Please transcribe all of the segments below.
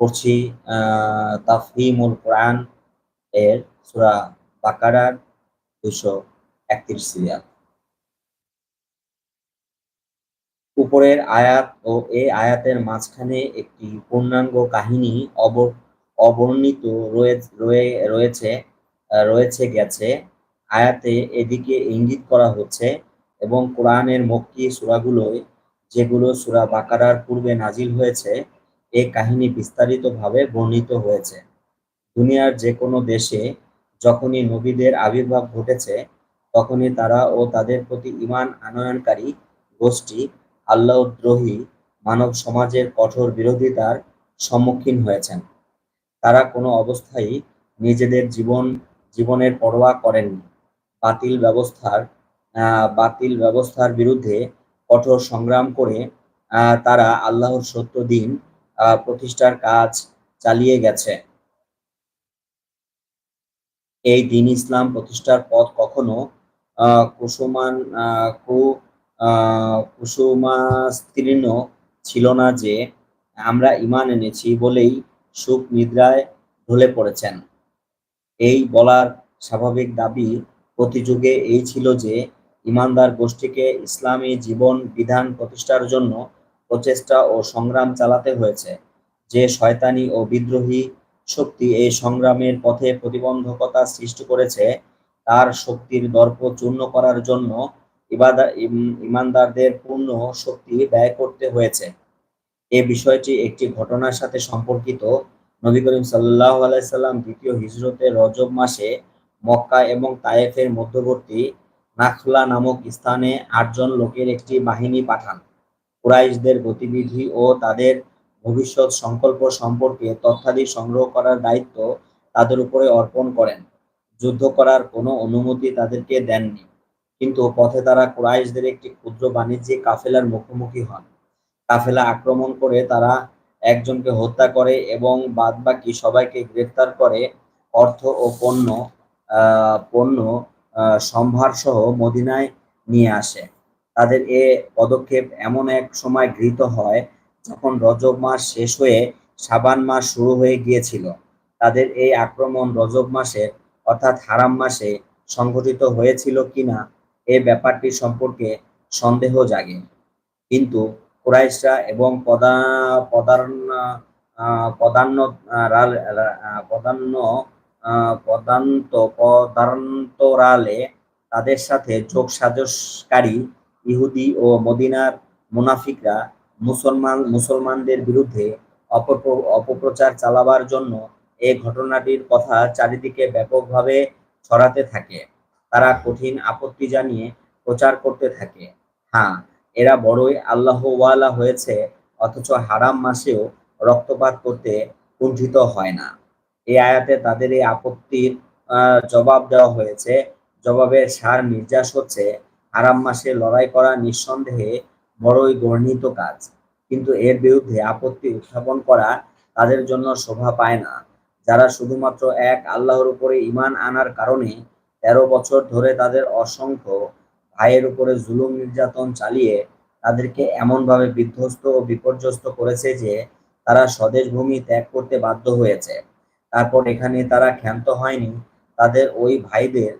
পড়ছি তাফহিমুল কোরআন এর সূরা বাকারার দুইশো একত্রিশ সিরিয়াল। উপরের আয়াত ও এই আয়াতের মাঝখানে একটি পূর্ণাঙ্গ কাহিনী অব- অবর্ণিত রয়ে- রয়ে- রয়েছে রয়েছে গেছে। আয়াতে এদিকে ইঙ্গিত করা হচ্ছে এবং কোরআনের মক্কি সূরাগুলোয় যেগুলো সূরা বাকারার পূর্বে নাজিল হয়েছে, এ কাহিনী বিস্তারিতভাবে বর্ণিত হয়েছে। দুনিয়ার যে কোনো দেশে যখনই নবীদের আবির্ভাব ঘটেছে, তখনই তারা ও তাদের প্রতি ইমান আনয়নকারী গোষ্ঠী আল্লাহদ্রোহী মানব সমাজের কঠোর বিরোধিতার সম্মুখীন হয়েছেন। তারা কোনো অবস্থায় নিজেদের জীবন, জীবনের পরোয়া করেননি। বাতিল ব্যবস্থার বাতিল ব্যবস্থার বিরুদ্ধে কঠোর সংগ্রাম করে তারা আল্লাহর সত্য দিন প্রতিষ্ঠার কাজ চালিয়ে গেছে। এই দিন ইসলাম প্রতিষ্ঠার পথ কখনো কুসুমান কু কুসুমাস্তীর্ণ ছিল না যে, আমরা ঈমান এনেছি বলেই সুখ নিদ্রায় ঢলে পড়েছেন। এই বলার স্বাভাবিক দাবি প্রতিযোগে এই ছিল যে ঈমানদার গোষ্ঠীকে ইসলামী জীবন বিধান প্রতিষ্ঠার জন্য প্রচেষ্টা ও সংগ্রাম চালাতে হয়েছে। যে শয়তানি ও বিদ্রোহী শক্তি এই সংগ্রামের পথে প্রতিবন্ধকতা সৃষ্টি করেছে, তার শক্তির দর্প চূর্ণ করার জন্য ইবাদা, ইম- ঈমানদারদের পূর্ণ শক্তি ব্যয় করতে হয়েছে। এ বিষয়টি একটি ঘটনার সাথে সম্পর্কিত। নবী করিম সাল্লাহ আলাইসাল্লাম দ্বিতীয় হিজরতে রজব মাসে মক্কা এবং তায়েফের মধ্যবর্তী নাখলা নামক স্থানে আটজন লোকের একটি বাহিনী পাঠান। কুরাইশদের গতিবিধি ও তাদের ভবিষ্যৎ সংকল্প সম্পর্কে তথ্যাদি সংগ্রহ করার দায়িত্ব তাদের উপরে অর্পণ করেন। যুদ্ধ করার কোনো অনুমতি তাদেরকে দেননি। কিন্তু পথে তারা কুরাইশদের একটি ক্ষুদ্র বাণিজ্যিক কাফেলার মুখোমুখি হন। কাফেলা আক্রমণ করে তারা একজনকে হত্যা করে এবং বাদবাকি সবাইকে গ্রেফতার করে অর্থ ও পণ্য পণ্য সম্ভার সহ মদিনায় নিয়ে আসে। তাদের এ পদক্ষেপ এমন এক সময় গৃহীত হয় যখন রজব মাস শেষ হয়ে সাবান মাস শুরু হয়ে গিয়েছিল। তাদের এই আক্রমণ রজব মাসে অর্থাৎ হারাম মাসে সংঘটিত হয়েছিল কিনা এ ব্যাপারটি সম্পর্কে সন্দেহ জাগে। কিন্তু কুরাইশরা এবং পদা পদান্ন পদান্ন আহ, পদান্ত পদান্তরালে তাদের সাথে যোগ সাজসকারী ইহুদি ও মদিনার মুনাফিকরা মুসলমান মুসলমানদের বিরুদ্ধে অপপ্র- অপপ্রচার চালাবার জন্য এই ঘটনাটির কথা চারিদিকে ব্যাপকভাবে ছড়াতে থাকে। তারা কঠিন আপত্তি জানিয়ে প্রচার করতে থাকে। হ্যাঁ এরা বড়ই আল্লাহওয়ালা হয়েছে, অথচ হারাম মাসেও রক্তপাত করতে কুণ্ঠিত হয় না। এই আয়াতে তাদের এই আপত্তির জবাব দেওয়া হয়েছে। জবাবের সার নির্যাস হচ্ছে। আরাম মাসে লড়াই করা নিঃসন্দেহে বড়ই গর্ণিত কাজ। কিন্তু এর বিরুদ্ধে আপত্তি উত্থাপন করা তাদের জন্য শোভা পায় না। যারা শুধুমাত্র এক আল্লাহর উপরে ইমান আনার কারণে তেরো বছর ধরে তাদের অসংখ্য ভাইয়ের উপরে জুলুম নির্যাতন চালিয়ে তাদেরকে এমনভাবে বিধ্বস্ত ও বিপর্যস্ত করেছে যে তারা স্বদেশ ভূমি ত্যাগ করতে বাধ্য হয়েছে। তারপর এখানে তারা ক্ষান্ত হয়নি। তাদের ওই ভাইদের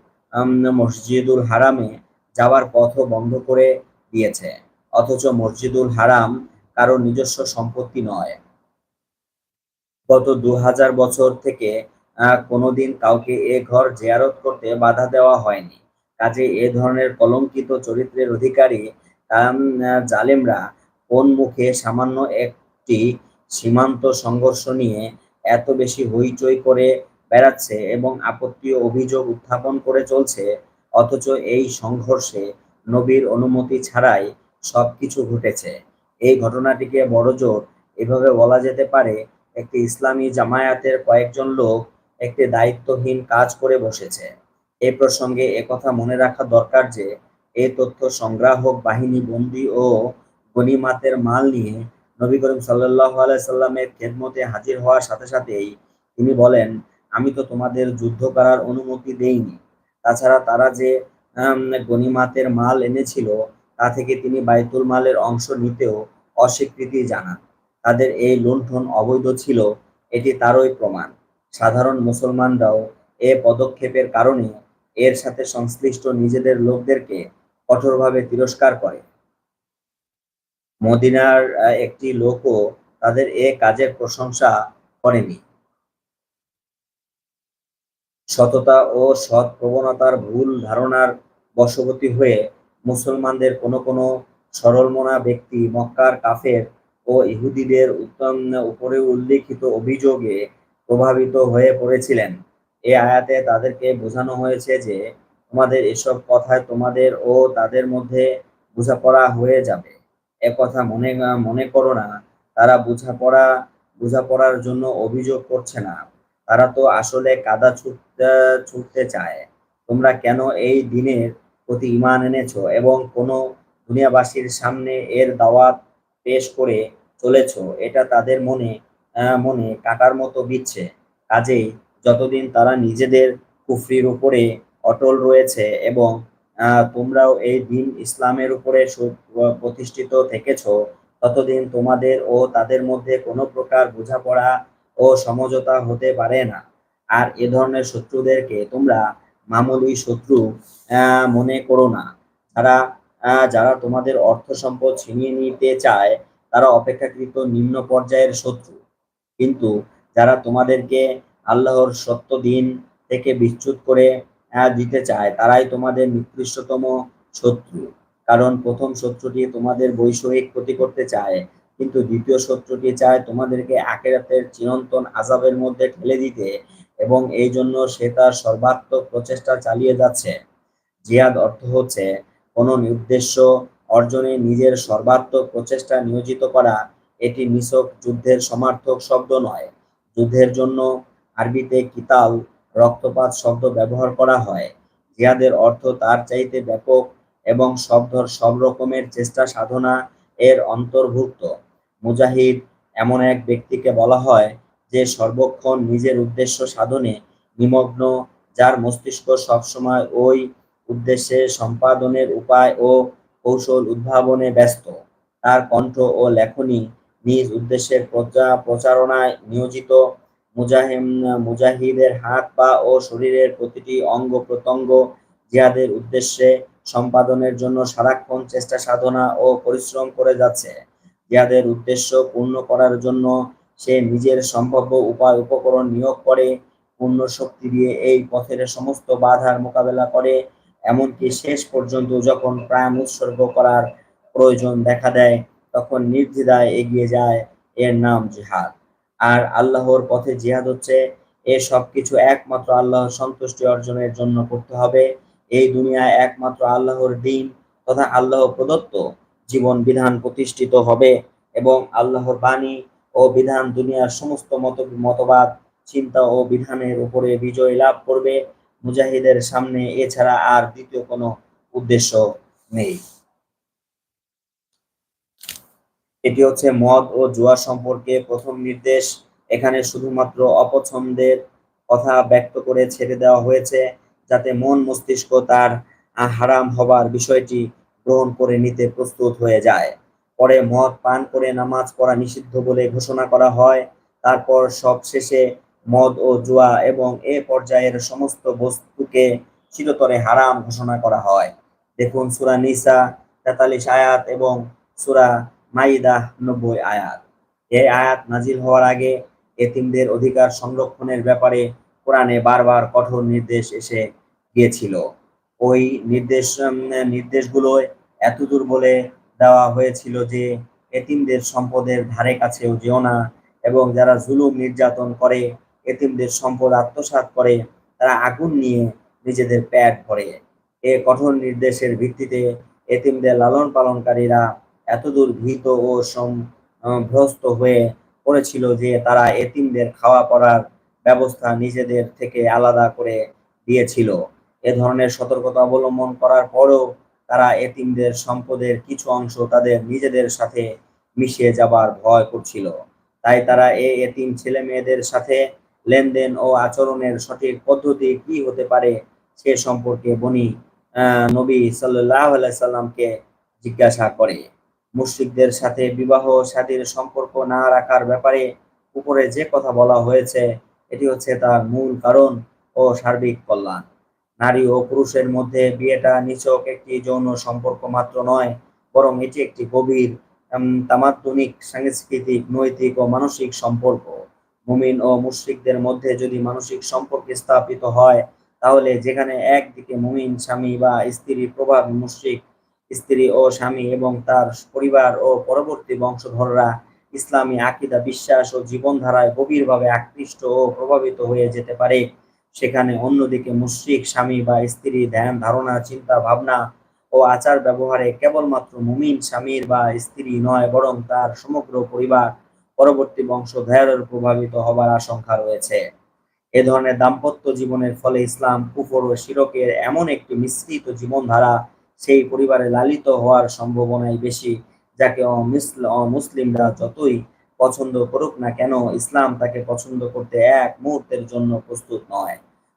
মসজিদুল হারামে যাওয়ার পথও বন্ধ করে দিয়েছে। অথচ মসজিদুল হারাম কারও নিজস্ব সম্পত্তি নয়। গত দু হাজার বছর থেকে কোনোদিন কাউকে এ ঘর জেয়ারত করতে বাধা দেওয়া হয়নি। কাজে এ ধরনের কলঙ্কিত চরিত্রের অধিকারী জালেমরা কোন মুখে সামান্য একটি সীমান্ত সংঘর্ষ নিয়ে এত বেশি হইচই করে বেড়াচ্ছে এবং আপত্তি অভিযোগ উত্থাপন করে চলছে, অথচ এই সংঘর্ষে নবীর অনুমতি ছাড়াই সবকিছু ঘটেছে। এই ঘটনাটিকে বড়জোর এভাবে বলা যেতে পারে, একটি ইসলামী জামায়াতের কয়েকজন লোক একটি দায়িত্বহীন কাজ করে বসেছে। এই প্রসঙ্গে একথা মনে রাখা দরকার যে এই তথ্য সংগ্রাহক, বাহিনী, বন্দী ও গনিমাতের মাল নিয়ে নবী করিম সাল্লাহ আলাইসাল্লামের খেদমতে হাজির হওয়ার সাথে সাথেই তিনি বলেন, আমি তো তোমাদের যুদ্ধ করার অনুমতি দেইনি। তাছাড়া তারা যে গনিমাতের মাল এনেছিল, তা থেকে তিনি বাইতুল মালের অংশ নিতেও অস্বীকৃতি জানান। তাদের এই লুণ্ঠন অবৈধ ছিল, এটি তারই প্রমাণ। সাধারণ মুসলমানরাও এ পদক্ষেপের কারণে এর সাথে সংশ্লিষ্ট নিজেদের লোকদেরকে কঠোরভাবে তিরস্কার করে। মদিনার একটি লোকও তাদের এ কাজের প্রশংসা করেনি। সততা ও সৎ প্রবণতার ভুল ধারণার বশবর্তী হয়ে মুসলমানদের কোনো কোনো সরলমনা ব্যক্তি মক্কার কাফের ও ইহুদিদের উত্তম উপরে উল্লেখিত অভিযোগে প্রভাবিত হয়ে পড়েছিলেন। এ আয়াতে তাদেরকে বোঝানো হয়েছে যে, তোমাদের এসব কথায় তোমাদের ও তাদের মধ্যে বোঝাপড়া হয়ে যাবে। এ কথা মনে মনে করো না। তারা বোঝাপড়া, বোঝাপড়ার জন্য অভিযোগ করছে না। তারা তো আসলে কাদা ছুটতে ছুটতে চায়। তোমরা কেন এই দিনের প্রতি ইমান এনেছো এবং কোনো দুনিয়াবাসীর সামনে এর দাওয়াত পেশ করে চলেছো? এটা তাদের মনে মনে কাটার মতো বিচ্ছে। কাজেই যতদিন তারা নিজেদের কুফরির উপরে অটল রয়েছে এবং তোমরাও এই দিন ইসলামের উপরে প্রতিষ্ঠিত থেকেছ। ততদিন তোমাদের ও তাদের মধ্যে কোনো প্রকার বোঝাপড়া ও সমঝোতা হতে পারে না। আর এ ধরনের শত্রুদেরকে তোমরা মামুলি শত্রু মনে করো না। আহ, যারা তোমাদের অর্থ সম্পদ ছিনিয়ে নিতে চায় তারা অপেক্ষাকৃত নিম্ন পর্যায়ের শত্রু। কিন্তু যারা তোমাদেরকে আল্লাহর সত্য দিন থেকে বিচ্যুত করে দিতে চায়। তারাই তোমাদের নিকৃষ্টতম শত্রু। কারণ প্রথম শত্রুটি তোমাদের বৈষয়িক ক্ষতি করতে চায়। কিন্তু দ্বিতীয় শত্রুটি চায় তোমাদেরকে আখেরাতের চিরন্তন আজাবের মধ্যে ঠেলে দিতে এবং এই জন্য সে তার সর্বাত্মক প্রচেষ্টা চালিয়ে যাচ্ছে। জিহাদ অর্থ হচ্ছে, কোনো নির্দেশ্য অর্জনে নিজের সর্বাত্মক প্রচেষ্টা নিয়োজিত করা, এটি নিছক যুদ্ধের সমার্থক শব্দ নয়। যুদ্ধের জন্য আরবিতে কিতাল রক্তপাত শব্দ ব্যবহার করা হয়। জিহাদের অর্থ তার চাইতে ব্যাপক এবং সব ধর সব রকমের চেষ্টা সাধনা এর অন্তর্ভুক্ত। মুজাহিদ এমন এক ব্যক্তিকে বলা হয় যে সর্বক্ষণ নিজের উদ্দেশ্য সাধনে নিমগ্ন, যার মস্তিষ্ক সবসময় ওই উদ্দেশ্যে সম্পাদনের উপায় ও কৌশল উদ্ভাবনে ব্যস্ত। তার কণ্ঠ ও লেখনী নিজ উদ্দেশ্যের প্রচা- প্রচারণায় নিয়োজিত মুজাহিম, মুজাহিদের হাত, পা ও শরীরের প্রতিটি অঙ্গ প্রত্যঙ্গ জিহাদের উদ্দেশ্যে সম্পাদনের জন্য সারাক্ষণ চেষ্টা, সাধনা ও পরিশ্রম করে যাচ্ছে। জিহাদের উদ্দেশ্য পূর্ণ করার জন্য সে নিজের সম্ভাব্য উপায়, উপকরণ নিয়োগ করে, পূর্ণ শক্তি দিয়ে এই পথের সমস্ত বাধার মোকাবেলা করে। এমনকি শেষ পর্যন্ত যখন প্রাণ উৎসর্গ করার প্রয়োজন দেখা দেয়, তখন নির্দ্বিধায় এগিয়ে যায়। এর নাম জিহাদ। আর আল্লাহর পথে জিহাদ হচ্ছে, এ সব কিছু একমাত্র আল্লাহর সন্তুষ্টি অর্জনের জন্য করতে হবে। এই দুনিয়ায় একমাত্র আল্লাহর দিন তথা আল্লাহ প্রদত্ত জীবন বিধান প্রতিষ্ঠিত হবে এবং আল্লাহর বাণী ও বিধান দুনিয়ার সমস্ত মত মতবাদ, চিন্তা ও বিধানের উপরে বিজয় লাভ করবে। মুজাহিদের সামনে এছাড়া আর দ্বিতীয় কোনো উদ্দেশ্য নেই। এটি হচ্ছে মদ ও জুয়া সম্পর্কে প্রথম নির্দেশ। এখানে শুধুমাত্র অপছন্দের কথা ব্যক্ত করে ছেড়ে দেওয়া হয়েছে, যাতে মন মস্তিষ্ক তার হারাম হবার বিষয়টি গ্রহণ করে নিতে প্রস্তুত হয়ে যায়। পরে মদ পান করে নামাজ পড়া নিষিদ্ধ বলে ঘোষণা করা হয়। তারপর সব শেষে মদ ও জুয়া এবং এ পর্যায়ের সমস্ত বস্তুকে চিরতরে হারাম ঘোষণা করা হয়। দেখুন সুরা নিসা তেতাল্লিশ আয়াত এবং সূরা মাইদা নব্বই আয়াত। এই আয়াত নাজিল হওয়ার আগে এতিমদের অধিকার সংরক্ষণের ব্যাপারে কোরআনে বারবার কঠোর নির্দেশ এসে গিয়েছিল। ওই নির্দেশ উম, নির্দেশগুলোয় এতদূর বলে দেওয়া হয়েছিল যে এতিমদের সম্পদের ধারে কাছেও যেও না এবং যারা জুলুম নির্যাতন করে এতিমদের সম্পদ আত্মসাৎ করে তারা আগুন নিয়ে নিজেদের পেট ভরে। এ কঠোর নির্দেশের ভিত্তিতে এতিমদের লালন পালনকারীরা এতদূর ভীত ও ভ্রস্ত হয়ে পড়েছিল যে তারা এতিমদের খাওয়া পড়ার ব্যবস্থা নিজেদের থেকে আলাদা করে দিয়েছিল। এ ধরনের সতর্কতা অবলম্বন করার পরেও তারা এতিমদের সম্পদের কিছু অংশ তাদের নিজেদের সাথে মিশিয়ে যাবার ভয় করছিল। তাই তারা এই এতিম ছেলে মেয়েদের সাথে লেনদেন ও আচরণের সঠিক পদ্ধতি কি হতে পারে সে সম্পর্কে বনি নবী সাল্লাহ সাল্লামকে জিজ্ঞাসা করে। মুশরিকদের সাথে বিবাহ শাদীর সম্পর্ক না রাখার ব্যাপারে উপরে যে কথা বলা হয়েছে, এটি হচ্ছে তার মূল কারণ ও সার্বিক কল্যাণ। নারী ও পুরুষের মধ্যে বিয়েটা নিচক একটি যৌন সম্পর্ক মাত্র নয়, বরং এটি একটি গভীর তামাত্তনিক সাংস্কৃতিক, নৈতিক ও মানসিক সম্পর্ক। মুমিন ও মুশরিকদের মধ্যে যদি মানসিক সম্পর্ক স্থাপিত হয়, তাহলে যেখানে একদিকে মুমিন স্বামী বা স্ত্রী প্রভাব মুশরিক স্ত্রী ও স্বামী এবং তার পরিবার ও পরবর্তী বংশধররা ইসলামী আকিদা, বিশ্বাস ও জীবনধারায় গভীরভাবে আকৃষ্ট ও প্রভাবিত হয়ে যেতে পারে। সেখানে অন্যদিকে মুশ্রিক স্বামী বা স্ত্রী ধ্যান, ধারণা, চিন্তা, ভাবনা ও আচার ব্যবহারে কেবলমাত্র মুমিন স্বামীর বা স্ত্রী নয়, বরং তার সমগ্র পরিবার পরবর্তী বংশধরের প্রভাবিত হবার আশঙ্কা রয়েছে। এ ধরনের দাম্পত্য জীবনের ফলে ইসলাম কুফর ও শিরকের এমন একটি মিশ্রিত জীবনধারা সেই পরিবারে লালিত হওয়ার সম্ভাবনাই বেশি, যাকে অমুসলিমরা যতই পছন্দ করুক না কেন, ইসলাম তাকে পছন্দ করতে এক মুহূর্তের জন্য প্রস্তুত নয়।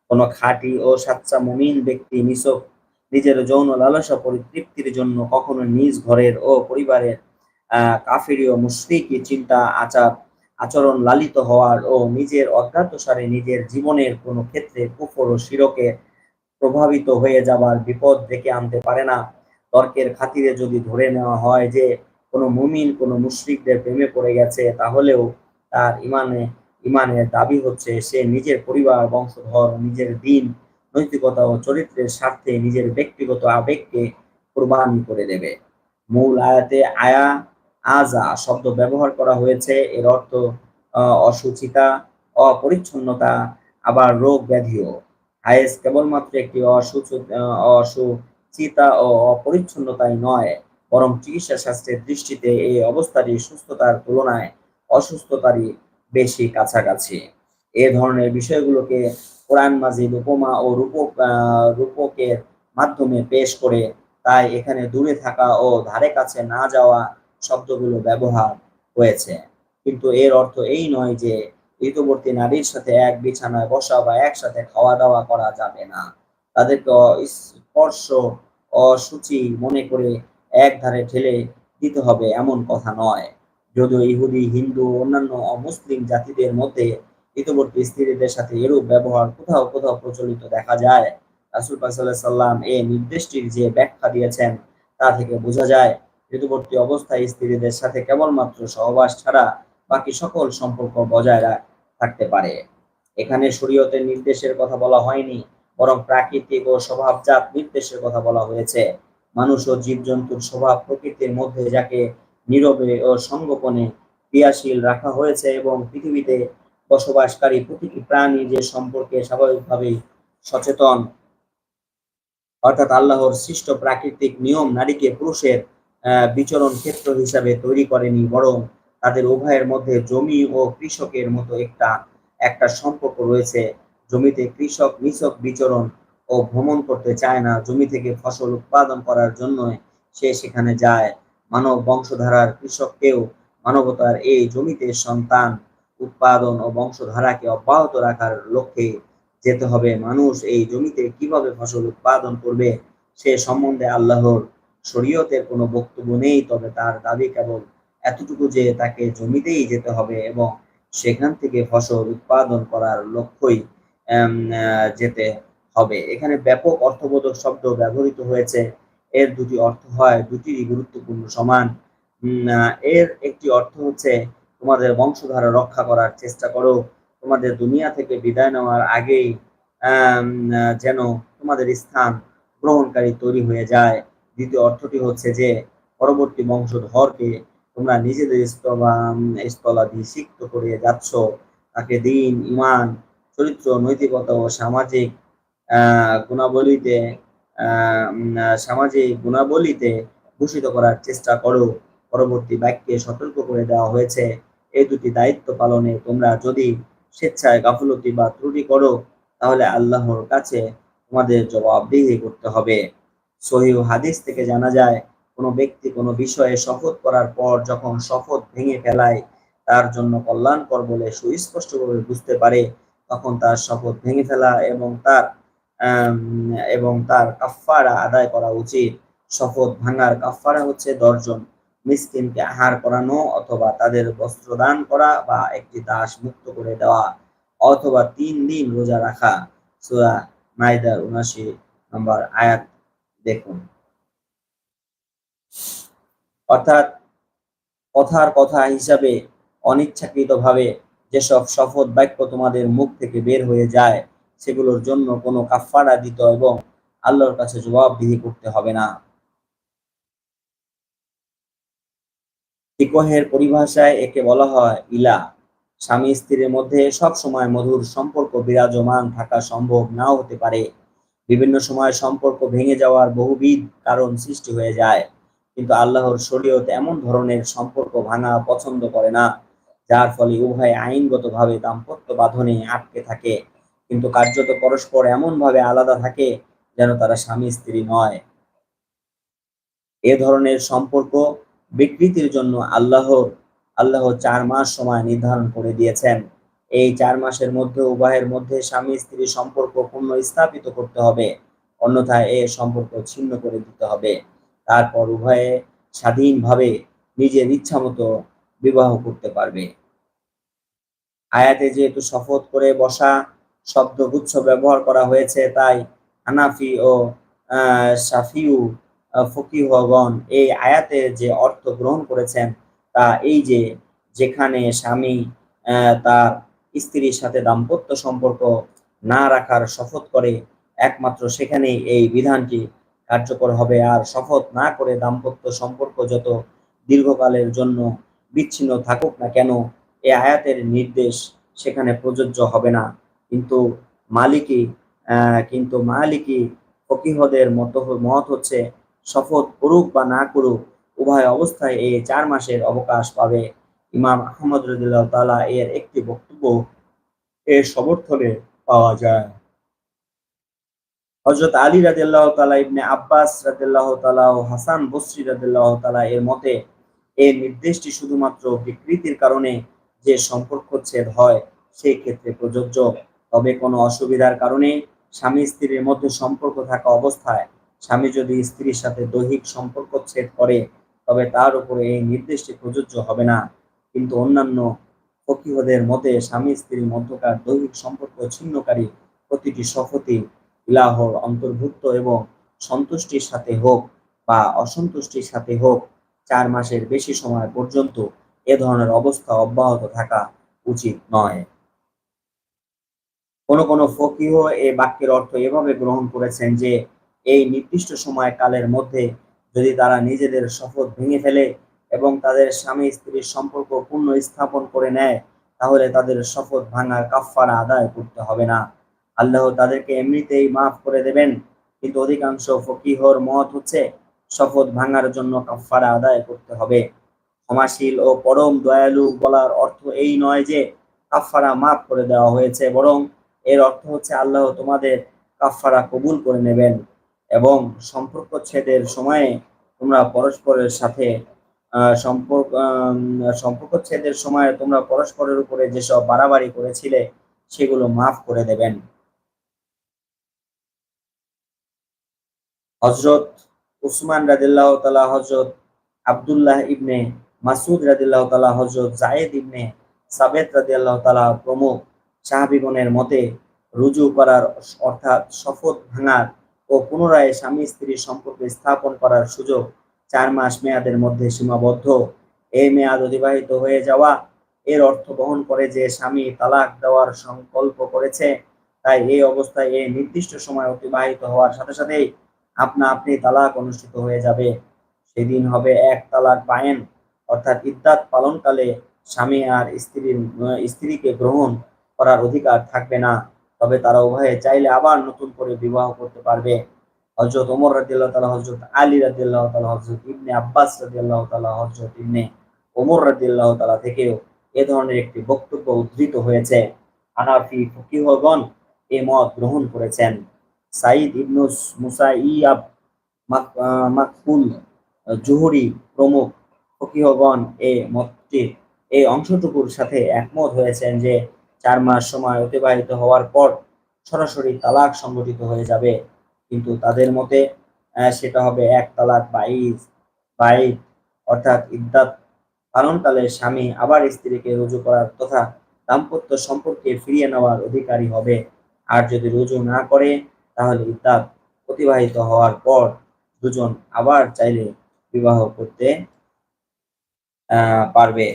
কোনো খাঁটি ও সাচ্চা মুমিন ব্যক্তি নিছক নিজের যৌন লালসা পরিতৃপ্তির জন্য কখনো নিজ ঘরের ও পরিবারের কাফিরি ও মুশরিকি চিন্তা, আচার, আচরণ লালিত হওয়ার ও নিজের অজ্ঞাতসারে নিজের জীবনের কোনো ক্ষেত্রে কুফর ও শিরকে প্রভাবিত হয়ে যাবার বিপদ ডেকে আনতে পারে না। তর্কের খাতিরে যদি ধরে নেওয়া হয় যে কোনো মুমিন, কোনো মুশ্রিকদের প্রেমে পড়ে গেছে, তাহলেও তার ইমানে, ইমানের দাবি হচ্ছে সে নিজের পরিবার, বংশধর, নিজের দিন, নৈতিকতা ও চরিত্রের স্বার্থে নিজের ব্যক্তিগত আবেগকে কোরবানি করে দেবে। মূল আয়াতে আয়া, আজা শব্দ ব্যবহার করা হয়েছে। এর অর্থ অসুচিতা, অপরিচ্ছন্নতা, আবার রোগ ব্যাধিও। হায়েস কেবলমাত্র একটি অসুচিতা ও অপরিচ্ছন্নতাই নয়, বরং চিকিৎসা শাস্ত্রের দৃষ্টিতে এই অবস্থাটি সুস্থতার তুলনায় অসুস্থতারই বেশি কাছাকাছি। এ ধরনের বিষয়গুলোকে কোরআন মাজিদ উপমা ও রূপক রূপকের মাধ্যমে পেশ করে তাই এখানে দূরে থাকা ও ধারে কাছে না যাওয়া শব্দগুলো ব্যবহার হয়েছে। কিন্তু এর অর্থ এই নয় যে ঋতুবর্তী নারীর সাথে এক বিছানায় বসা বা একসাথে খাওয়া দাওয়া করা যাবে না। তাদেরকে স্পর্শ অসুচি মনে করে এক ধারে ঠেলে দিতে হবে এমন কথা নয়। যদিও ইহুদি, হিন্দু, অন্যান্য অমুসলিম জাতিদের মধ্যে ঋতুবর্তী স্ত্রীদের সাথে এরূপ ব্যবহার কোথাও কোথাও প্রচলিত দেখা যায়। রাসুল সাল্লাম এ নির্দেশটির যে ব্যাখ্যা দিয়েছেন, তা থেকে বোঝা যায় ঋতুবর্তী অবস্থায় স্ত্রীদের সাথে কেবলমাত্র সহবাস ছাড়া বাকি সকল সম্পর্ক বজায় থাকতে পারে। এখানে শরীয়তের নির্দেশের কথা বলা হয়নি, বরং প্রাকৃতিক ও স্বভাবজাত নির্দেশের কথা বলা হয়েছে। মানুষ ও জীবজন্তুর স্বভাব প্রকৃতির মধ্যে যাকে নীরবে ও সংগোপনে ক্রিয়াশীল রাখা হয়েছে এবং পৃথিবীতে বসবাসকারী প্রতিটি প্রাণী যে সম্পর্কে স্বাভাবিকভাবেই সচেতন, অর্থাৎ আল্লাহর সৃষ্ট প্রাকৃতিক নিয়ম নারীকে পুরুষের বিচরণ ক্ষেত্র হিসাবে তৈরি করেনি, বরং তাদের উভয়ের মধ্যে জমি ও কৃষকের মতো একটা একটা সম্পর্ক রয়েছে। জমিতে কৃষক নিছক বিচরণ ও ভ্রমণ করতে চায় না। জমি থেকে ফসল উৎপাদন করার জন্য সে সেখানে যায়। মানব বংশধারার কৃষককেও মানবতার এই জমিতে সন্তান, উৎপাদন ও বংশধারাকে অব্যাহত রাখার লক্ষ্যে যেতে হবে। মানুষ এই জমিতে কীভাবে ফসল উৎপাদন করবে, সে সম্বন্ধে আল্লাহর শরীয়তের কোনো বক্তব্য নেই, তবে তার দাবি কেবল এতটুকু যে তাকে জমিতেই যেতে হবে এবং সেখান থেকে ফসল উৎপাদন করার লক্ষ্যই যেতে হবে। এখানে ব্যাপক অর্থবোধক শব্দ ব্যবহৃত হয়েছে। এর দুটি অর্থ হয় দুটি গুরুত্বপূর্ণ সমান। এর একটি অর্থ হচ্ছে, তোমাদের বংশধারা রক্ষা করার চেষ্টা করো। তোমাদের দুনিয়া থেকে বিদায় নেওয়ার আগেই যেন তোমাদের স্থান গ্রহণকারী তৈরি হয়ে যায়। দ্বিতীয় অর্থটি হচ্ছে যে, পরবর্তী বংশধরকে তোমরা নিজেদের স্থলাভিষিক্ত করে যাচ্ছ। তাকে দিন ইমান চরিত্র, নৈতিকতা ও সামাজিক গুণাবলীতে সামাজিক গুণাবলীতে ভূষিত করার চেষ্টা করো। পরবর্তী বাক্যে সতর্ক করে দেওয়া হয়েছে এই দুটি দায়িত্ব পালনে তোমরা যদি স্বেচ্ছায় গাফলতি বা ত্রুটি করো, তাহলে আল্লাহর কাছে তোমাদের জবাবদিহি করতে হবে। সহিহ হাদিস থেকে জানা যায় কোনো ব্যক্তি কোনো বিষয়ে শপথ করার পর যখন শপথ ভেঙে ফেলায়, তার জন্য কল্যাণকর বলে সুস্পষ্টভাবে বুঝতে পারে, তখন তার শপথ ভেঙে ফেলা এবং তার এবং তার কাফারা আদায় করা উচিত। শপথ ভাঙার কাফারা হচ্ছে দশজন। মিসকিনকে আহার করানো অথবা তাদের বস্ত্র দান করা বা একটি দাস মুক্ত করে দেওয়া অথবা তিন দিন রোজা রাখা। সুরা মাইদার উনাশি নম্বর আয়াত দেখুন। অর্থাৎ কথার কথা হিসাবে অনিচ্ছাকৃতভাবে যেসব শপথ বাক্য তোমাদের মুখ থেকে বের হয়ে যায়, সেগুলোর জন্য কোনো কাফারা দিত এবং আল্লাহর কাছে জবাবদিহি করতে হবে না। ফিকহের পরিভাষায় একে বলা হয় ইলা। স্বামী স্ত্রীর মধ্যে সব সময় মধুর সম্পর্ক বিরাজমান থাকা সম্ভব নাও হতে পারে। বিভিন্ন সময় সম্পর্ক ভেঙে যাওয়ার বহুবিধ কারণ সৃষ্টি হয়ে যায়। কিন্তু আল্লাহর শরীয়ত এমন ধরনের সম্পর্ক ভাঙা পছন্দ করে না, যার ফলে উভয় আইনগতভাবে দাম্পত্য বাঁধনে আটকে থাকে। কিন্তু কার্যত পরস্পর এমনভাবে আলাদা থাকে যেন তারা স্বামী, স্ত্রী নয়। এ ধরনের সম্পর্ক বিকৃতির জন্য আল্লাহ আল্লাহ চার মাস সময় নির্ধারণ করে দিয়েছেন। এই চার মাসের মধ্যে উভয়ের মধ্যে স্বামী, স্ত্রী সম্পর্ক পূর্ণ স্থাপিত করতে হবে। অন্যথায় এ সম্পর্ক ছিন্ন করে দিতে হবে। তারপর উভয়ে স্বাধীনভাবে নিজের ইচ্ছা মতো বিবাহ করতে পারবে। আয়াতে যেহেতু শপথ করে বসা শব্দগুচ্ছ ব্যবহার করা হয়েছে, তাই হানাফি ও সাফিউ ফকিহগণ এই আয়াতের যে অর্থ গ্রহণ করেছেন, তা এই যে যেখানে স্বামী তার স্ত্রীর সাথে দাম্পত্য সম্পর্ক না রাখার শপথ করে, একমাত্র সেখানেই এই বিধানটি কার্যকর হবে আর শপথ না করে দাম্পত্য সম্পর্ক যত দীর্ঘকালের জন্য বিচ্ছিন্ন থাকুক না কেন, এ আয়াতের নির্দেশ সেখানে প্রযোজ্য হবে না। কিন্তু মালিকি কিন্তু মালিকি ফকিহদের মত মত হচ্ছে, শপথ করুক বা না করুক, উভয় অবস্থায় এই চার মাসের অবকাশ পাবে। ইমাম আহমদ রদুল্লাহ তালা এর একটি বক্তব্য এর সমর্থনে পাওয়া যায়। হজরত আলী রাদিল্লাহ তালা ইবনে আব্বাস রাদিল্লাহ তালা ও হাসান বসরি রাদিল্লাহ তালা এর মতে এই নির্দেশটি শুধুমাত্র বিকৃতির কারণে যে সম্পর্ক ছেদ হয়, সেই ক্ষেত্রে প্রযোজ্য। তবে কোনো অসুবিধার কারণে স্বামী স্ত্রীর মধ্যে সম্পর্ক থাকা অবস্থায় স্বামী যদি স্ত্রীর সাথে দৈহিক সম্পর্ক ছেদ করে, তবে তার উপরে এই নির্দেশটি প্রযোজ্য হবে না। কিন্তু অন্যান্য ফকিহদের মতে, স্বামী স্ত্রীর মধ্যকার দৈহিক সম্পর্ক ছিন্নকারী প্রতিটি শপথই ইলাহর অন্তর্ভুক্ত এবং সন্তুষ্টির সাথে হোক বা অসন্তুষ্টির সাথে হোক, চার মাসের বেশি সময় পর্যন্ত এ ধরনের অবস্থা অব্যাহত থাকা উচিত নয়। কোন কোন ফকিহ এ বাক্যের অর্থ এভাবে গ্রহণ করেছেন যে, এই নির্দিষ্ট সময় কালের মধ্যে যদি তারা নিজেদের শপথ ভেঙে ফেলে এবং তাদের স্বামী স্ত্রীর সম্পর্ক পুনঃস্থাপন করে নেয়, তাহলে তাদের শপথ ভাঙার কাফফারা আদায় করতে হবে না। আল্লাহ তাদেরকে এমনিতেই মাফ করে দেবেন, কিন্তু অধিকাংশ ফকিহর মত হচ্ছে শপথ ভাঙার জন্য কাফারা আদায় করতে হবে। ক্ষমাশীল ও পরম দয়ালু বলার অর্থ এই নয় যে কাফারা মাফ করে দেওয়া হয়েছে, বরং এর অর্থ হচ্ছে আল্লাহ তোমাদের কাফারা কবুল করে নেবেন এবং সম্পর্ক ছেদের সময়ে তোমরা পরস্পরের সাথে সম্পর্ক সম্পর্ক ছেদের সময় তোমরা পরস্পরের উপরে যেসব বাড়াবাড়ি করেছিলে, সেগুলো মাফ করে দেবেন। হজরত উসমান রাদিল্লাহ তালা হজরত আবদুল্লাহ ইবনে মাসুদ রাদিল্লাহ তালা হজরত জায়েদ ইবনে সাবেদ রাদিল্লাহ তালা প্রমুখ সাহাবিগণের মতে রুজু করার অর্থাৎ শপথ ভাঙার ও পুনরায় স্বামী স্ত্রীর সম্পর্ক স্থাপন করার সুযোগ চার মাস মেয়াদের মধ্যে সীমাবদ্ধ। এই মেয়াদ অতিবাহিত হয়ে যাওয়া এর অর্থ বহন করে যে স্বামী তালাক দেওয়ার সংকল্প করেছে, তাই এই অবস্থায় এই নির্দিষ্ট সময় অতিবাহিত হওয়ার সাথে সাথেই আপনা আপনি তালাক অনুষ্ঠিত হয়ে যাবে। সেদিন হবে এক তালাক পায়েন অর্থাৎ ইদ্যাত পালনকালে স্বামী আর স্ত্রীর স্ত্রীকে গ্রহণ করার অধিকার থাকবে না। তবে তারা উভয়ে চাইলে আবার নতুন করে বিবাহ করতে পারবে। হজরত ওমর রাদিল্লাহ তালা হজরত আলী রাদিল্লাহ তালা হজরত ইবনে আব্বাস রাদিল্লাহ তালা হজরত ইবনে ওমর রাদিল্লাহ তালা থেকেও এ ধরনের একটি বক্তব্য উদ্ধৃত হয়েছে। আনাফি ফকিহগণ এ মত গ্রহণ করেছেন। সাইদ ইবনুস মুসাইয়াব মাকফুল জুহরি প্রমুখ ফকিহগণ এ মতটির এই অংশটুকুর সাথে একমত হয়েছেন যে চার মাস সময় অতিবাহিত হওয়ার পর সরাসরি তালাক সংগঠিত হয়ে যাবে। কিন্তু তাদের মতে সেটা হবে এক তালাক বাইশ বাইশ, অর্থাৎ ইদ্দাত। পালনকালে স্বামী আবার স্ত্রীকে রুজু করার তথা দাম্পত্য সম্পর্কে ফিরিয়ে নেওয়ার অধিকারী হবে। আর যদি রুজু না করে তাহলে ইদ্দাত অতিবাহিত হওয়ার পর দুজন আবার চাইলে বিবাহ করতে পারবে।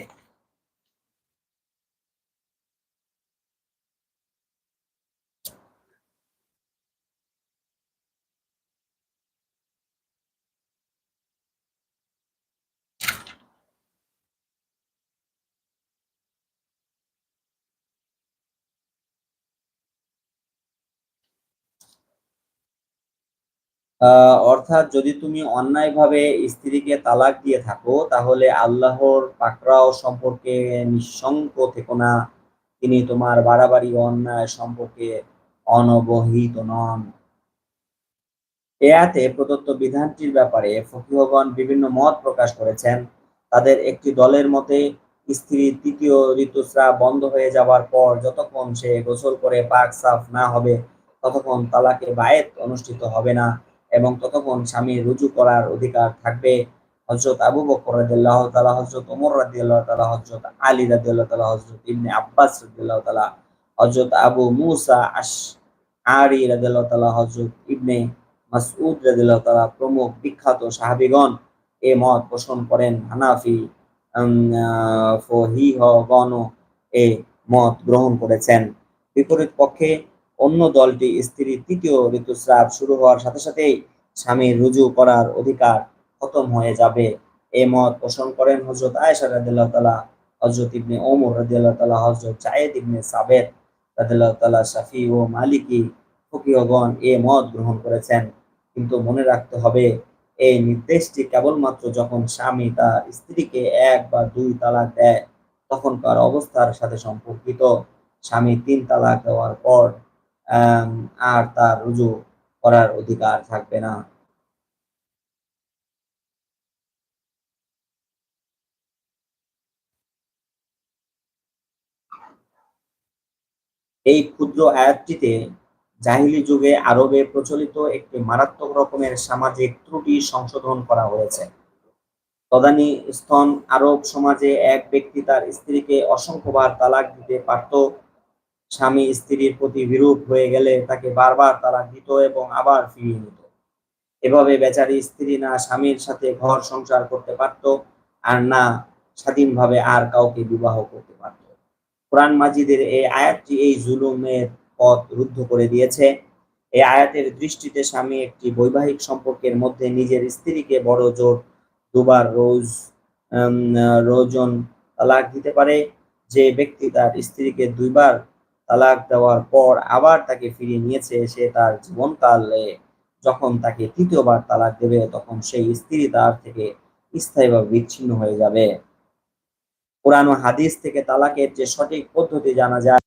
অর্থাৎ যদি তুমি অন্যায়ভাবে স্ত্রীকে তালাক দিয়ে থাকো, তাহলে আল্লাহর পাকড়াও সম্পর্কে নিঃসঙ্ক থেকো না। তিনি তোমার বাড়াবাড়ি অন্যায় সম্পর্কে অনবহিত নন। এয়াতে প্রদত্ত বিধানটির ব্যাপারে ফকিহগণ বিভিন্ন মত প্রকাশ করেছেন। তাদের একটি দলের মতে স্ত্রীর তৃতীয় ঋতুস্রাব বন্ধ হয়ে যাওয়ার পর যতক্ষণ সে গোসল করে পাক সাফ না হবে, ততক্ষণ তালাকে বায়েত অনুষ্ঠিত হবে না। এবং ততক্ষণ স্বামী রুজু করার অধিকার থাকবে হজরত আবু বকর রাদিয়াল্লাহু তাআলা হজরত ওমর রাদিয়াল্লাহু তাআলা হজরত আলী রাদিয়াল্লাহু তাআলা হজরত ইবনে আব্বাস রাদিয়াল্লাহু তাআলা হজরত আবু মুসা আশ আরি রাদিয়াল্লাহু তাআলা হজরত ইবনে মাসউদ রাদিয়াল্লাহু তাআলা প্রমুখ বিখ্যাত সাহাবীগণ এ মত পোষণ করেন। হানাফি ফহিহগণ এ মত গ্রহণ করেছেন। বিপরীত পক্ষে অন্য দলটি স্ত্রীর তৃতীয় ঋতুস্রাব শুরু হওয়ার সাথে সাথেই স্বামীর রুজু করার অধিকার খতম হয়ে যাবে। এ মত পোষণ করেন হজরত আয়েশা রাদিয়াল্লাহু তাআলা হজরত ইবনে ওমর রাদিয়াল্লাহু তাআলা হজরত জায়েদ ইবনে সাবেত রাদিয়াল্লাহু তাআলা, শাফি ও মালিকি ফকিহগণ এ মত গ্রহণ করেছেন। কিন্তু মনে রাখতে হবে, এই নির্দেশটি কেবলমাত্র যখন স্বামী তার স্ত্রীকে এক বা দুই তালাক দেয়, তখনকার অবস্থার সাথে সম্পর্কিত। স্বামী তিন তালাক দেওয়ার পর আর তার রুজু করার অধিকার থাকবে না। এই ক্ষুদ্র আয়াতটিতে জাহিলি যুগে আরবে প্রচলিত একটি মারাত্মক রকমের সামাজিক ত্রুটি সংশোধন করা হয়েছে। তদানী স্তন আরব সমাজে এক ব্যক্তি তার স্ত্রীকে অসংখ্যবার তালাক দিতে পারত স্বামী স্ত্রীর প্রতি বিরূপ হয়ে গেলে তাকে বারবার তারা দিত এবং আবার ফিরিয়ে নিত। এভাবে বেচারি স্ত্রী না স্বামীর সাথে ঘর সংসার করতে পারত আর না স্বাধীনভাবে আর কাউকে বিবাহ করতে পারত। কোরআন মাজিদের এই আয়াতটি এই জুলুমের পথ রুদ্ধ করে দিয়েছে। এই আয়াতের দৃষ্টিতে স্বামী একটি বৈবাহিক সম্পর্কের মধ্যে নিজের স্ত্রীকে বড় জোর দুবার রোজ রোজন তালাক দিতে পারে। যে ব্যক্তি তার স্ত্রীকে দুইবার তালাক দেওয়ার পর আবার তাকে ফিরিয়ে নিয়েছে সে তার জীবনকালে। যখন তাকে তৃতীয়বার তালাক দেবে, তখন সেই স্ত্রী তার থেকে স্থায়ীভাবে বিচ্ছিন্ন হয়ে যাবে। পুরানো হাদিস থেকে তালাকের যে সঠিক পদ্ধতি জানা যায়